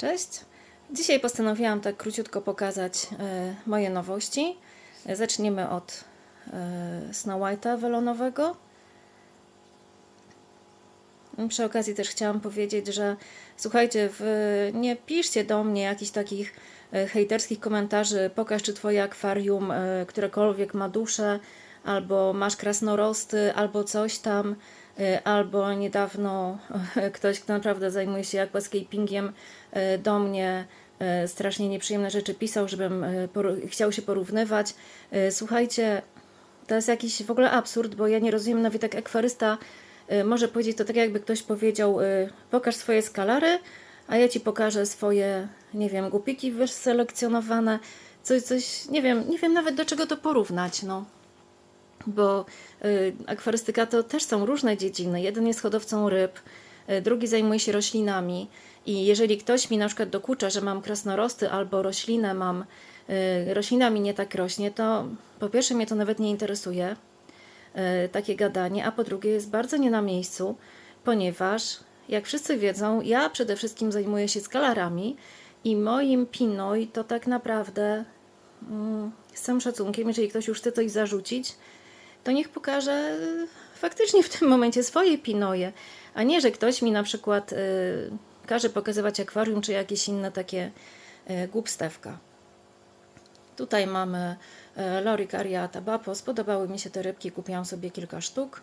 Cześć. Dzisiaj postanowiłam tak króciutko pokazać e, moje nowości. Zaczniemy od e, Snow White'a welonowego. Przy okazji też chciałam powiedzieć, że słuchajcie, w, nie piszcie do mnie jakichś takich e, hejterskich komentarzy, pokaż czy twoje akwarium którekolwiek ma duszę, albo masz krasnorosty, albo coś tam, albo niedawno ktoś, kto naprawdę zajmuje się aquascapingiem, e, do mnie e, strasznie nieprzyjemne rzeczy pisał, żebym chciał się porównywać. Słuchajcie, to jest jakiś w ogóle absurd, bo ja nie rozumiem, nawet jak akwarysta y, może powiedzieć to tak, jakby ktoś powiedział: y, Pokaż swoje skalary, a ja ci pokażę swoje, nie wiem, głupiki wyselekcjonowane. Coś, coś, nie wiem, nie wiem nawet do czego to porównać, no. Bo y, akwarystyka to też są różne dziedziny. Jeden jest hodowcą ryb, y, drugi zajmuje się roślinami. I jeżeli ktoś mi na przykład dokucza, że mam krasnorosty albo roślinę mam, y, roślina mi nie tak rośnie, to po pierwsze mnie to nawet nie interesuje, takie gadanie, a po drugie jest bardzo nie na miejscu, ponieważ jak wszyscy wiedzą, ja przede wszystkim zajmuję się skalarami i moim Pinoj to tak naprawdę mm, z całym szacunkiem, jeżeli ktoś już chce coś zarzucić, to niech pokaże y, faktycznie w tym momencie swoje pinoje, a nie, że ktoś mi na przykład y, każe pokazywać akwarium czy jakieś inne takie y, głupstewka. Tutaj mamy y, Lorik Ariata Bapos. Podobały mi się te rybki, kupiłam sobie kilka sztuk.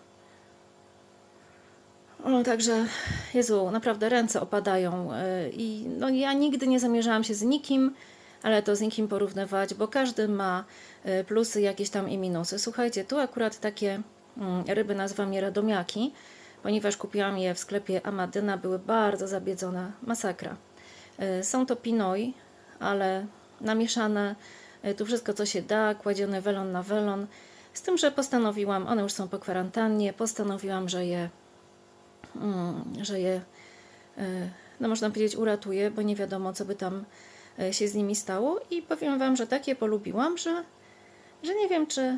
O, także, Jezu, naprawdę ręce opadają i no, ja nigdy nie zamierzałam się z nikim, ale to z nikim porównywać, bo każdy ma y, plusy jakieś tam i minusy. Słuchajcie, tu akurat takie mm, ryby nazywam je radomiaki, ponieważ kupiłam je w sklepie Amadyna, były bardzo zabiedzone, masakra. Y, Są to pinoi, ale namieszane y, tu wszystko co się da, kładzione welon na welon, z tym, że postanowiłam, one już są po kwarantannie, postanowiłam, że je mm, że je, no można powiedzieć, uratuję, bo nie wiadomo, co by tam się z nimi stało. I powiem Wam, że takie polubiłam, że, że nie wiem, czy,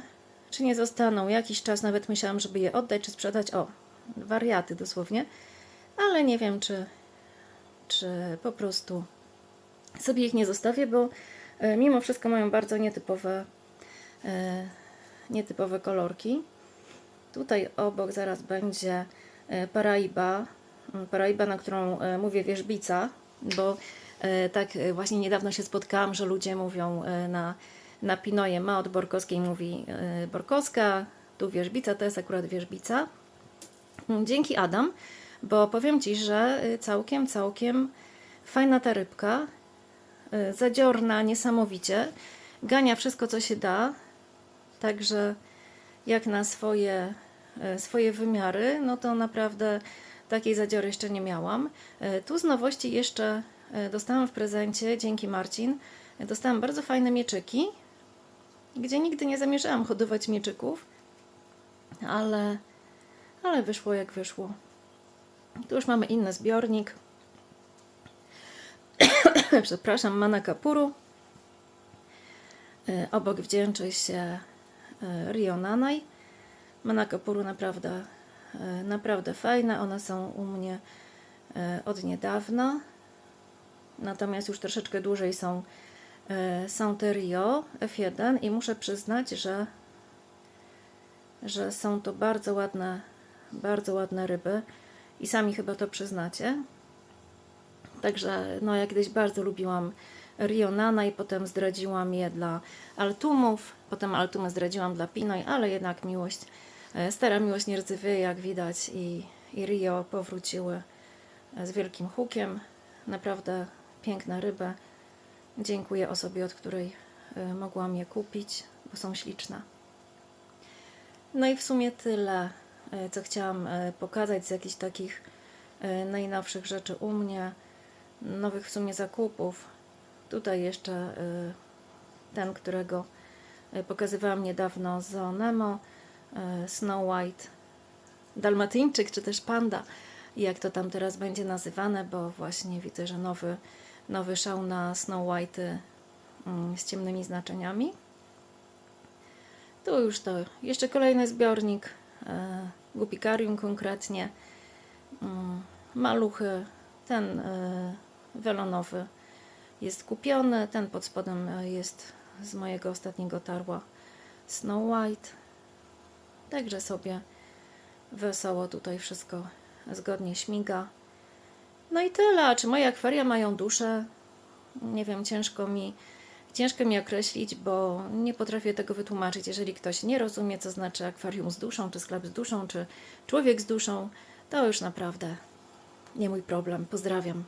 czy nie zostaną. Jakiś czas nawet myślałam, żeby je oddać, czy sprzedać. O, wariaty dosłownie. Ale nie wiem, czy, czy po prostu sobie ich nie zostawię, bo e, mimo wszystko mają bardzo nietypowe, e, nietypowe kolorki. Tutaj obok zaraz będzie e, Paraiba, m, Paraiba, na którą e, mówię wierzbica, bo e, tak e, właśnie niedawno się spotkałam, że ludzie mówią e, na, na Pinoje ma od Borkowskiej mówi e, Borkowska, tu wierzbica, to jest akurat wierzbica. Mm, Dzięki Adam, bo powiem Ci, że całkiem, całkiem fajna ta rybka, zadziorna niesamowicie, gania wszystko co się da, także jak na swoje, e, swoje wymiary, no to naprawdę takiej zadziory jeszcze nie miałam. E, Tu z nowości jeszcze e, dostałam w prezencie, dzięki Marcin, e, dostałam bardzo fajne mieczyki, gdzie nigdy nie zamierzałam hodować mieczyków, ale, ale wyszło jak wyszło. Tu już mamy inny zbiornik. Przepraszam, Mana Kapuru. E, Obok wdzięczy się e, Rio Nanai. Manakapuru naprawdę, e, naprawdę fajne. One są u mnie e, od niedawna. Natomiast już troszeczkę dłużej są, e, są te Rio F1 i muszę przyznać, że, że są to bardzo ładne, bardzo ładne ryby i sami chyba to przyznacie. Także no ja kiedyś bardzo lubiłam Rio Nana i potem zdradziłam je dla Altumów, potem Altumy zdradziłam dla Pinoj, ale jednak miłość, e, stara miłość nie rdzewieje jak widać i, i Rio powróciły z wielkim hukiem. Naprawdę piękna ryba. Dziękuję osobie, od której e, mogłam je kupić, bo są śliczne. No i w sumie tyle, e, co chciałam e, pokazać z jakichś takich najnowszych rzeczy u mnie, nowych w sumie zakupów. Tutaj jeszcze ten, którego pokazywałam niedawno z Nemo, e, Snow White, Dalmatyńczyk czy też Panda, jak to tam teraz będzie nazywane, bo właśnie widzę, że nowy, nowy szał na Snow White z ciemnymi znaczeniami. Tu już to jeszcze kolejny zbiornik, e, Gupikarium konkretnie, mm, maluchy, ten e, welonowy jest kupiony. Ten pod spodem e, jest z mojego ostatniego tarła Snow White. Także sobie wesoło tutaj wszystko zgodnie śmiga. No i tyle. A Czy moje akwaria mają duszę? Nie wiem, ciężko mi, ciężko mi określić, bo nie potrafię tego wytłumaczyć. Jeżeli ktoś nie rozumie, co znaczy akwarium z duszą, czy sklep z duszą, czy człowiek z duszą, to już naprawdę nie mój problem. Pozdrawiam.